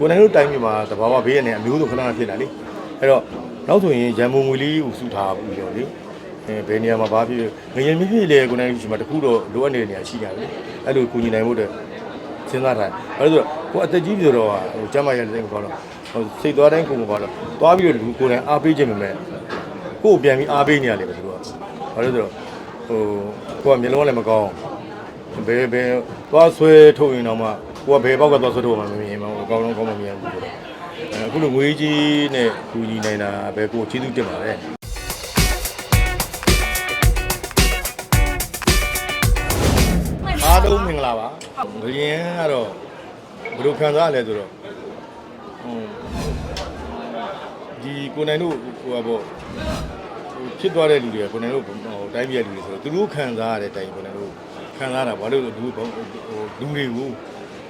ကိုယ်နိုင်တို့တိုင်းပြည်မှာတဘာဝဘေးရနေအမျိုးစုံခဏခဏဖြစ်လာလေအဲ့တော့နောက်ဆိုရင်ရန်ကုန်ငွေလေးကိုစုထားပြီးတော့လေအဲဘယ်နေရာမှာဘာဖြစ်ငရင်မြဖြစ်လေကိုယ်နိုင်ရှိမှာတခုတော့လိုအပ်နေတဲ့နေရာရှိကြတယ်လေအဲ့လိုကူညီနိုင်ဖို့အတွက်စဉ်းစားထားတယ်အဲ့ဒါဆိုကိုယ်အသက်ကြီးပြီဆိုတော့ဟိုကျမ်းမာရတဲ့တိတ်မကောင်းတော့ဟိုစိတ်သွားတိုင်းကိုယ်မကောင်းတော့သွားပြီးတော့ကိုယ်နိုင်အားပေးခြင်းမမဲ့ကိုယ်ပြန်ပြီးအားပေးနေရတယ်ပဲသူကဘာလို့လဲဆိုတော့ဟိုကိုကမျိုးလုံးလည်းမကောင်းဘယ်ဘယ်သွားဆွဲထုတ်ရင်တော့မှ ကိုကဘယ်ဘောက်ကသွားဆွဲထုတ်မှမမြင်ဘူးအကောင်းဆုံးကောင်းမှမမြင်ဘူးအဲအခုလိုငွေကြီးနဲ့ကူညီနိုင်တာပဲကိုကျေးဇူးတင်ပါတယ်အားလုံးမင်္ဂလာပါငရင်ကတော့ဘယ်လိုခံစားရလဲဆိုတော့ဟိုဒီကိုနိုင်တို့ဟိုပါပေါ့ဟိုဖြစ်သွားတဲ့လူတွေကကိုနိုင်တို့ဟိုတိုင်းပြည်လူတွေဆိုတော့သူတို့ခံစားရတဲ့အတိုင်းကိုနိုင်တို့ခံစားတာဘာလို့လဲလူဟိုလူတွေကို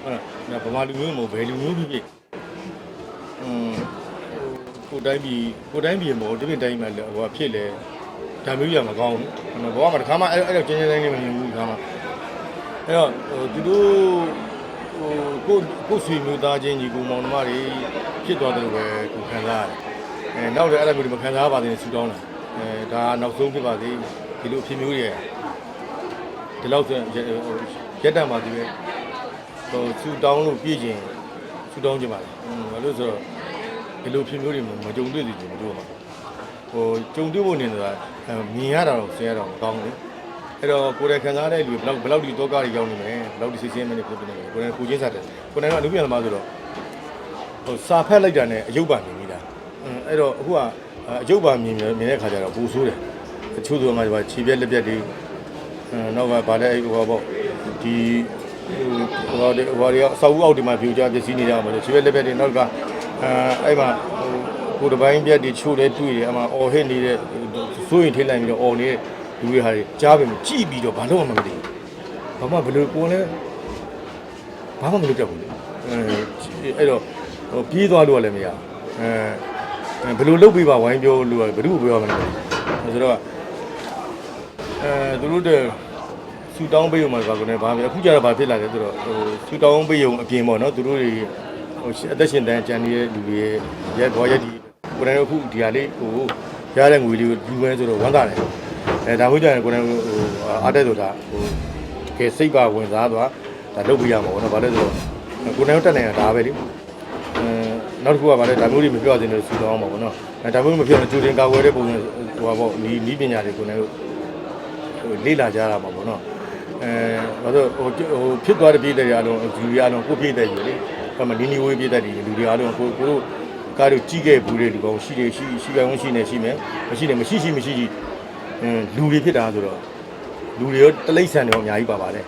ဟုတ်လားဗမာလူမျိုးမဟုတ်ဘယ်လူမျိုးဖြစ်ဖြစ်อืมကိုတိုင်းပြည်ကိုတိုင်းပြည်မဟုတ်ဒီပြင်တိုင်းမှာဟိုဖြစ်လေဒါမျိုးကြီးကမကောင်းဘူးဘောကမှတစ်ခါမှအဲ့အဲ့တော့ကျင်းကျင်းတိုင်းလေးမမြင်ဘူးဒီခါမှအဲ့တော့ဟိုသူတို့ဟိုကိုကိုဆွေမျိုးသားချင်းညီကိုမောင်နှမတွေဖြစ်သွားတယ်လို့ပဲကိုခံစားရတယ်အဲနောက်လည်းအဲ့လိုမျိုးတွေမခံစားပါသေးနဲ့ဆူတောင်းတာအဲဒါနောက်ဆုံးဖြစ်ပါသေးဒီလိုအဖြစ်မျိုးတွေဒီလောက်ဆိုရက်တံပါသေးပဲ ဟိုဆူတောင်းလို့ပြည့်ကျင်ဆူတောင်းကြပါလေอืมဘာလို့ဆိုတော့ဒီလိုဖြစ်မျိုးတွေမကြုံတွေ့သေးဘူးတို့မှာဟိုကြုံတွေ့ဖို့နေဆိုတာမြင်ရတာတော့ဆင်ရတာမကောင်းဘူးအဲ့တော့ကိုယ်တိုင်ခံစားတဲ့လူဘယ်လောက်ဘယ်လောက်ဒီတော့ကားတွေရောက်နေမယ်ဘယ်လောက်ဒီစိတ်ဆင်းမနေဖြစ်နေမယ်ကိုယ်တိုင်ကိုချင်းစားတယ်ကိုယ်တိုင်ကအလုပ်ပြန်သမားဆိုတော့ဟိုစာဖက်လိုက်တာနဲ့အယုတ်ပါနေမိတာအဲ့တော့အခုကအယုတ်ပါမြင်မြင်တဲ့ခါကျတော့ပူဆိုးတယ်အချို့ဆိုမှဒီမှာခြေပြက်လက်ပြက်တွေနောက်ကဗာလဲဟိုဘောဒီ ဟိုဟိုဟိုဟိုတွေအဆောက်အဦအောက်ဒီမှာပြူကြပစ္စည်းနေကြမှာလေခြေပြက်လက်ပြက်တွေနောက်ကအဲအဲ့မှာဟိုကိုယ်တစ်ပိုင်းပြက်တွေချို့လဲတွေ့တယ်အမှအော်ဟစ်နေတဲ့စိုးရင်ထိလိုက်ပြီးတော့အော်နေတဲ့လူတွေဟာတွေကြားပြီကြည့်ပြီးတော့ဘာလို့မှမသိဘူးဘာမှဘယ်လိုကိုယ်လဲဘာမှမလုပ်တတ်ဘူးလေအဲအဲ့တော့ဟိုပြေးသွားလို့လည်းမရအဲဘယ်လိုလုပ်ပြီးပါဝိုင်းပြောလို့ဘယ်သူ့ကိုပြောရမလဲဆိုတော့အဲသူတို့တဲ့ဆူ တောင်းပေးုံမှာပါကနေဘာပဲအခုကျတော့ဘာဖြစ်လာလဲဆိုတော့ဟိုဆူတောင်းပေးုံအပြင်ပေါ့နော်သူတို့တွေဟိုအသက်ရှင်တန်းကြံနေတဲ့လူတွေရဲဘောရဲဒီကိုယ်တိုင်အခုဒီဟာလေးဟိုရတဲ့ငွေလေးကိုယူမဲဆိုတော့ဝမ်းသာတယ်အဲဒါမှမဟုတ်ကြရင်ကိုယ်တိုင်ဟိုအားတဲ့ဆိုတာဟိုကဲစိတ်ပါဝင်စားသွားဒါလုပ်ပြရမှာပေါ့နော်ဘာလဲဆိုတော့ကိုယ်တိုင်တက်နေတာဒါပဲလေအဲနောက်တစ်ခုကဗာလဲဒါမျိုးတွေမပြောစင်လို့ဆူတောင်းမှာပေါ့နော်အဲဒါမျိုးမပြောရင်ကျူတင်ကာဝယ်တဲ့ပုံစံဟိုပါပေါ့နီးနီးပညာတွေကိုယ်တိုင်ဟိုလေ့လာကြရမှာပေါ့နော် အဲဘာလို့ဟိုဟိုဖြစ်သွားတဲ့ပြည်တဲ့အားလုံးလူတွေအားလုံးကိုပြည့်တဲ့ယူလေဘာမှနီးနီးဝေးပြည့်တဲ့ဒီလူတွေအားလုံးကိုကိုတို့ကားတို့ကြီးခဲ့ဘူးတဲ့လူကောင်ရှိတယ်ရှိရှိပိုင်ဝင်ရှိနေရှိမယ်မရှိနေမရှိရှိမရှိရှိအင်းလူတွေဖြစ်တာဆိုတော့လူတွေရောတလိမ့်ဆန်တွေရောအများကြီးပါပါတယ်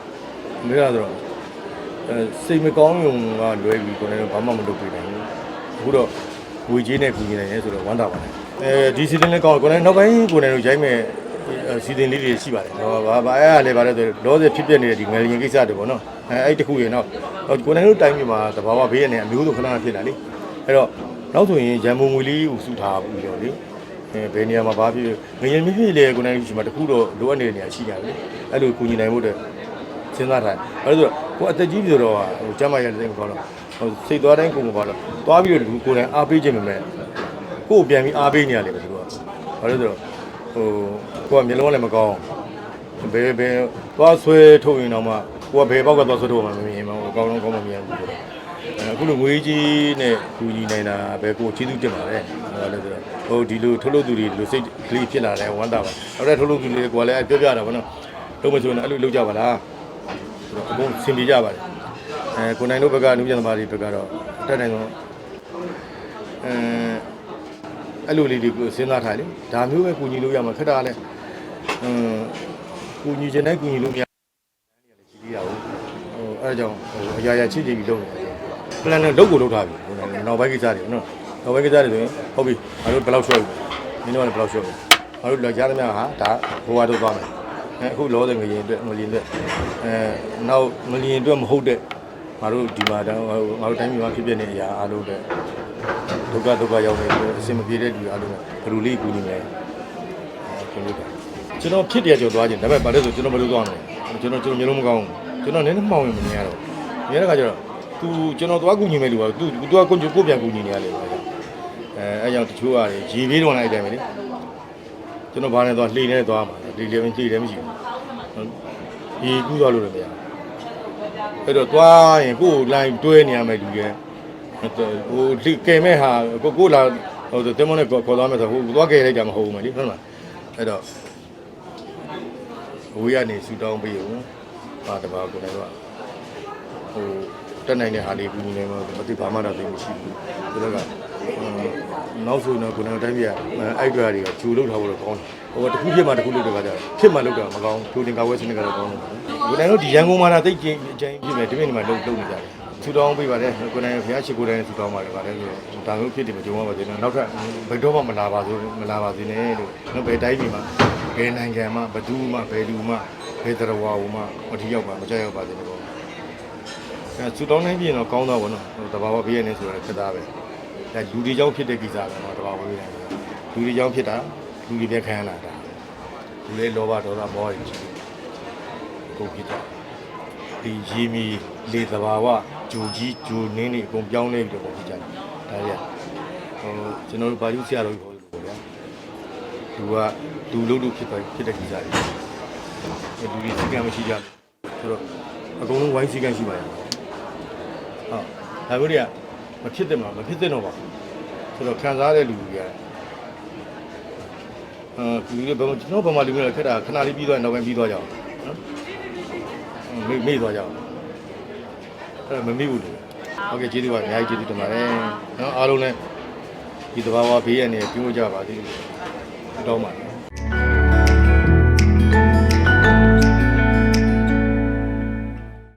မင်းကဆိုတော့အဲစိတ်မကောင်းရုံကလွဲပြီးကိုယ်လည်းဘာမှမလုပ်ပြနိုင်ဘူးအခုတော့ငွေကြေးနဲ့ကူညီနိုင်ရဲဆိုတော့ဝမ်းသာပါတယ်အဲဒီစီဇန်လေးကောင်းကိုယ်လည်းနောက်ပိုင်းကိုယ်လည်းရိုက်မဲ့ စီဇန်လေးတွေရှိပါတယ်ဟောဘာဘာအဲ့ဒါလည်းပါလဲဆိုလောဆယ်ဖြစ်ပြနေတဲ့ဒီငယ်ရင်ကိစ္စတွေပေါ့နော်အဲအဲ့တခုရေနောက်ကိုယ်လည်းတို့တိုင်းပြည်မှာတဘာဝဘေးရနေအမျိုးစုံခဏခဏဖြစ်လာလေအဲ့တော့နောက်ဆိုရင်ရန်ကုန်ငွေလေးကိုစုထားပြီးတော့လေအဲဘယ်နေရာမှာဘာဖြစ်ငရင်မြဖြစ်လေကိုယ်လည်းရှိမှာတခုတော့လိုအပ်နေတဲ့နေရာရှိကြတယ်အဲ့လိုကူညီနိုင်ဖို့အတွက်စဉ်းစားထားတယ်အဲ့ဒါဆိုကိုအသက်ကြီးပြီဆိုတော့ဟိုကျမ်းမာရတဲ့တိတ်မကောင်းတော့ဟိုစိတ်သွားတိုင်းကိုယ်မကောင်းတော့သွားပြီးတော့ကိုယ်လည်းအားပေးခြင်းမမဲ့ကိုယ်ပြန်ပြီးအားပေးနေရတယ်ပဲသူကဘာလို့လဲဆိုတော့ဟို ကိုကမျိုးလုံးလည်းမကောင်းဘယ်ဘယ်သွားဆွဲထုတ်ရင်တော့မှကိုကဘယ်ဘောက်ကသွားဆွဲထုတ်မှမမြင်ဘူးအကောင်းဆုံးကောင်းမှမမြင်ဘူးအခုလိုငွေကြီးနဲ့ကူညီနိုင်တာပဲကိုကျေးဇူးတင်ပါတယ်ဘာလဲဆိုတော့ဟိုဒီလိုထုတ်လို့သူတွေဒီလိုစိတ်ကလေးဖြစ်လာတယ်ဝမ်းသာပါနောက်တဲ့ထုတ်လို့သူတွေကလည်းပြောပြတာဗောနော်လုံးမဆိုရင်အဲ့လိုလုပ်ကြပါလားဆိုတော့အကုန်ဆင်ပြေကြပါတယ်အဲကိုနိုင်တို့ဘက်ကအနုပြန်သမားတွေဘက်ကတော့တက်နိုင်တော့အဲအဲ့လိုလေးတွေကိုစဉ်းစားထားလေဒါမျိုးပဲကူညီလို့ရမှာခက်တာလဲ အင်းကူညီခြင်းနဲ့ကူညီလို့မရကြီးသေးရဘူးဟိုအဲ့ဒါကြောင့်ဟိုအရာရာချိချိပြီးလုပ်နေတယ် plan နဲ့လုပ်ကိုလုပ်ထားပြီဟိုနောက်ပိုင်းကိစ္စတွေနော်နောက်ပိုင်းကိစ္စတွေဆိုရင်ဟုတ်ပြီငါတို့ဘယ်လောက်ရှော့ပြီမင်းတို့ကလည်းဘယ်လောက်ရှော့ပြီငါတို့လောက်ကြားသမျှဟာဒါဘိုးကတော့သွားမယ်အဲအခုလောတဲ့ငရင်အတွက်ငလျင်အတွက်အဲနောက်ငလျင်အတွက်မဟုတ်တဲ့ငါတို့ဒီမှာတော့ငါတို့တိုင်းပြည်မှာဖြစ်ဖြစ်နေတဲ့အရာအားလုံးတဲ့ဒုက္ခဒုက္ခရောက်နေပြီးအစင်မပြေတဲ့လူအားလုံးဘယ်လိုလေးကူညီမလဲအဲကျွန်တော် ကျွန်တော်ဖြစ်တယ်ကြော်သွားခြင်းဒါပေမဲ့ဘာလဲဆိုကျွန်တော်မလုပ်သွားမယ်ကျွန်တော်ကျွန်တော်မျိုးလုံးမကောင်းဘူးကျွန်တော်နည်းနည်းမှောင်ရင်မမြင်ရတော့မြင်ရတဲ့ခါကျတော့သူကျွန်တော်သွားကူညီမယ်လို့ပါသူသူကကိုကိုပြန်ကူညီနေရလေပါအဲအဲကြောင့်တချို့ကရေပေးတော့လိုက်တယ်မလေကျွန်တော်ဘာနဲ့သွားလှေနဲ့သွားမှာဒီလေမကြည့်တယ်မရှိဘူးရေကူးသွားလို့လည်းမရအဲ့တော့သွားရင်ကိုယ်လိုင်းတွဲနေရမယ်လူရဲ့ဟိုဒီကဲမဲ့ဟာကိုကိုလာဟိုတင်မနဲ့ခေါ်သွားမယ်ဆိုဟိုသွားကဲလိုက်ကြမဟုတ်ဘူးမလေဟုတ်လားအဲ့တော့ ဝေးရနေဆူတောင်းပေးဦးဟာတပါကိုလည်းတော့ဟိုတက်နိုင်တဲ့ဟာလေးကူညီနေမှာမသိဘာမှတော့သိမရှိဘူးသူတို့ကနောက်ဆိုတော့ကိုယ်တော်တိုင်းပြအဲ့ဒရာတွေကဂျူလောက်ထားဖို့တော့ကောင်းတယ်ဟိုတခုဖြစ်မှတခုလောက်တော့ကြတယ်ဖြစ်မှလောက်တာမကောင်းဂျူတင်ကာဝဲစနစ်ကတော့ကောင်းတယ်ကိုယ်တိုင်တို့ဒီရန်ကုန်မှာတိတ်ကျင်းအကျဉ်းဖြစ်မယ်ဒီနေ့ဒီမှာလုံလုံနေကြတယ်ထူတောင်းပေးပါတယ်ကိုယ်တိုင်ဘုရားရှိခိုးတိုင်းထူတောင်းပါတယ်ဗါလဲဆိုတော့ဒါမျိုးဖြစ်တယ်မကြုံရပါသေးဘူးနောက်ထပ်ဘယ်တော့မှမလာပါဘူးမလာပါသေးနဲ့လို့နော်ဘယ်တိုင်းပြည်မှာ ဘယ်နိုင်ငံမှာဘယ်သူမှဘယ်လူမှဘယ်တရားဝါမှမထီရောက်ပါမကြောက်ရောက်ပါသေးဘူးအဲစူတောင်းနိုင်ပြင်တော့ကောင်းတော့ဗောနော်ဟိုတဘာဝဘေးရနေဆိုတော့ခက်သားပဲအဲလူဒီကြောင့်ဖြစ်တဲ့ကိစ္စပဲနော်တဘာဝဘေးရနေလူဒီကြောင့်ဖြစ်တာလူဒီလည်းခံရလာတာလူလေးလောဘဒေါသမောဟတွေရှိတယ်ကိုဖြစ်တာဒီရေမီလေတဘာဝဂျိုကြီးဂျိုနင်းနေအကုန်ပြောင်းလဲပြီးတော့ဖြစ်ကြတယ်ဒါရဟိုကျွန်တော်တို့ဘာလို့ဆရာတော်ကြီးခေါ် လို့ပေါ့ဗျာသူကလူလို့လို့ဖြစ်သွားဖြစ်တဲ့ကိစ္စတွေလူကြီးစိတ်ကမရှိကြဘူးဆိုတော့အကုန်လုံးဝိုင်းစိတ်ကရှိပါရဲ့ဟုတ်ဒါမျိုးတွေကမဖြစ်တဲ့မှာမဖြစ်တဲ့တော့ပါဆိုတော့ခံစားတဲ့လူတွေကအာဒီလိုဘယ်မှာကျွန်တော်ဘယ်မှာလူမျိုးလဲခက်တာခဏလေးပြီးသွားရင်နောက်ပိုင်းပြီးသွားကြအောင်နော်မေ့မေ့သွားကြအောင်အဲ့ဒါမမေ့ဘူးလေဟုတ်ကဲ့ကျေးဇူးပါအများကြီးကျေးဇူးတင်ပါတယ်နော်အားလုံးလည်းဒီတဘာဝဘေးရန်နေပြုံးကြပါသေးတယ် တောင်းပါတယ်